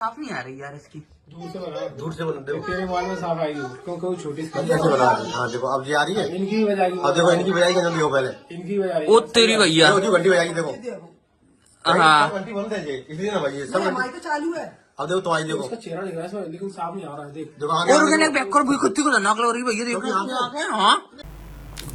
साफ़ नहीं आ रही यार इसकी। दूर से बना दूर से बना देखो तेरे मोबाइल में साफ़ आएगी क्योंकि वो छोटी सी कैसे बना हाँ? देखो अब ये आ रही है। इनकी बजाएगी अब देखो इनकी बजाएगी जल्दी हो पहले। इनकी बजाएगी ओ तेरी भैया। देखो जी घंटी बजाएगी देखो। हाँ। घंटी बंद है ये। इसलिए ना भाई सब तो चालू है। अब देखो तुम्हारी देखो। उसका चेहरा दिख रहा है लेकिन साफ़ नहीं आ रहा है देख। देखो और देखो। बैक कर भी कुत्ती को नक लग रही भैया देखो। हाँ।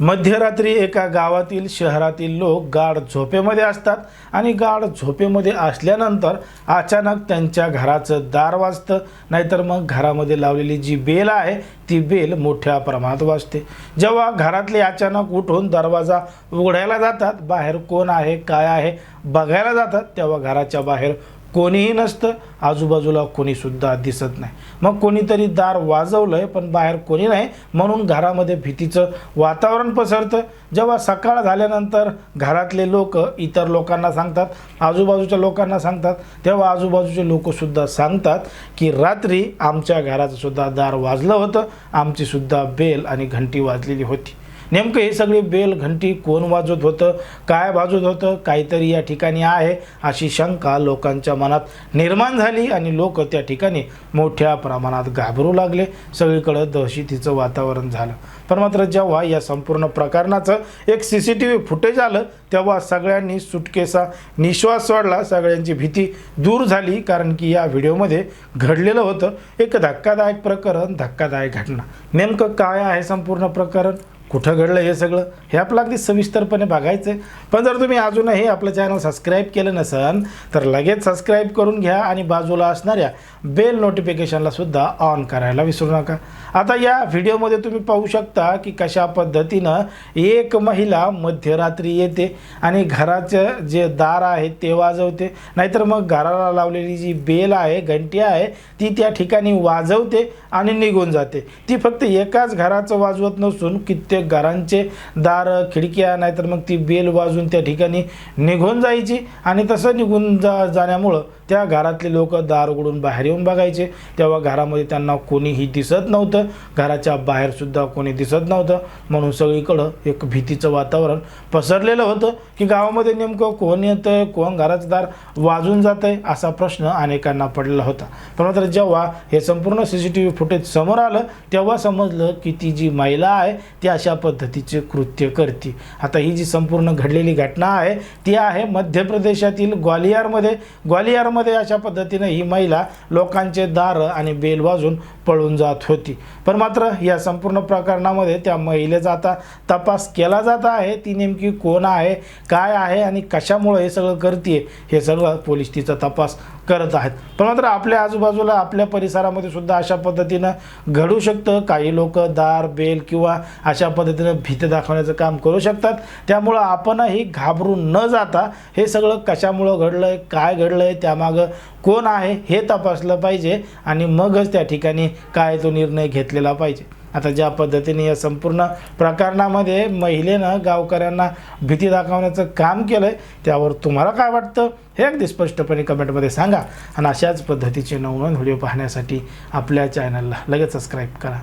मध्यरात्री एका गावातील शहरातील लोक गाढ झोपेमध्ये असतात आणि गाढ झोपेमध्ये असल्यानंतर अचानक त्यांच्या घराचं दार वाजतं. नाहीतर मग घरामध्ये लावलेली जी बेल आहे ती बेल मोठ्या प्रमाणात वाजते. जेव्हा घरातले अचानक उठून दरवाजा उघडायला जातात बाहेर कोण आहे काय आहे बघायला जातात तेव्हा घराच्या बाहेर कोणीही नसतं आजूबाजूला कोणीसुद्धा दिसत नाही. मग कोणीतरी दार वाजवलं आहे पण बाहेर कोणी नाही म्हणून घरामध्ये भीतीचं वातावरण पसरतं. जेव्हा सकाळ झाल्यानंतर घरातले लोक इतर लोकांना सांगतात आजूबाजूच्या लोकांना सांगतात तेव्हा आजूबाजूचे लोकसुद्धा सांगतात की रात्री आमच्या घराचंसुद्धा दार वाजलं होतं आमचीसुद्धा बेल आणि घंटी वाजलेली होती. नेमकं हे सगळे बेल घंटी कोण वाजवत होतं काय वाजवत होतं काहीतरी या ठिकाणी आहे अशी शंका लोकांच्या मनात निर्माण झाली आणि लोक त्या ठिकाणी मोठ्या प्रमाणात घाबरू लागले. सगळीकडं दहशतीचं वातावरण झालं. पण मात्र जेव्हा या संपूर्ण प्रकरणाचं एक C C T V footage आलं तेव्हा सगळ्यांनी सुटकेसा निश्वास सोडला. सगळ्यांची भीती दूर झाली कारण की या व्हिडिओमध्ये घडलेलं होतं. एक धक्कादायक प्रकरण धक्कादायक घटना. नेमकं काय आहे संपूर्ण प्रकरण? कुठं घडलं हे सगळं? हे आपलं अगदी सविस्तरपणे बघायचं आहे पण जर तुम्ही अजूनही आपलं चॅनल सबस्क्राईब केलं नसेल तर लगेच सबस्क्राईब करून घ्या आणि बाजूला असणाऱ्या बेल नोटिफिकेशनला सुद्धा ऑन करायला विसरू नका. आता या व्हिडिओमध्ये तुम्ही पाहू शकता की कशा पद्धतीनं एक महिला मध्यरात्री येते आणि घराचं जे दार आहे ते वाजवते. नाहीतर मग घराला लावलेली जी बेल आहे घंटी आहे ती त्या ठिकाणी वाजवते आणि निघून जाते. ती फक्त एकाच घराचं वाजवत नसून कित्येक घरांचे दार खिडक्या नाहीतर मग ती बेल वाजून त्या ठिकाणी निघून जायची. आणि तसं निघून जा जाण्यामुळं त्या घरातले लोक दार उघडून बाहेर येऊन बघायचे. तेव्हा घरामध्ये त्यांना कोणीही दिसत नव्हतं. घराच्या बाहेरसुद्धा कोणी दिसत नव्हतं. म्हणून सगळीकडं एक भीतीचं वातावरण पसरलेलं होतं की गावामध्ये नेमकं कोण येतं कोण घराचं दार वाजून जात आहे असा प्रश्न अनेकांना पडलेला होता. पण मात्र जेव्हा हे संपूर्ण C C T V footage समोर आलं तेव्हा समजलं की ती जी महिला आहे ती अशा पद्धतीचे कृत्य करते आता ही जी संपूर्ण घडलेली घटना आहे ती आहे मध्य प्रदेशातील ग्वालियरमध्ये. ग्वालियरमध्ये अशा पद्धतीने ही महिला लोकांचे दार आणि बेल वाजून पळून जात होती. पण मात्र या संपूर्ण प्रकरणामध्ये त्या महिलेचा आता तपास केला जात आहे. ती नेमकी कोण आहे काय आहे आणि कशामुळे हे सगळं करते हे सगळं पोलीस तिचा तपास करत आहेत. पण मात्र आपल्या आजूबाजूला आपल्या परिसरामध्ये सुद्धा अशा पद्धतीनं घडू शकतं. काही लोक दार बेल किंवा अशा पद्धतीनं भीती दाखवण्याचं काम करू शकतात. त्यामुळं आपणही घाबरून न जाता हे सगळं कशामुळं घडलं आहे काय घडलं आहे त्यामागं कोण आहे हे तपासलं पाहिजे आणि मगच त्या ठिकाणी काय तो निर्णय घेतलेला पाहिजे. आता ज्या पद्धतीने या संपूर्ण प्रकरणामध्ये महिलेनं गावकऱ्यांना भीती दाखवण्याचं काम केलं आहे त्यावर तुम्हाला काय वाटतं? हे अगदी स्पष्टपणे कमेंटमध्ये सांगा. आणि अशाच पद्धतीचे नवनवीन व्हिडिओ पाहण्यासाठी आपल्या चॅनलला लगेच सबस्क्राईब करा.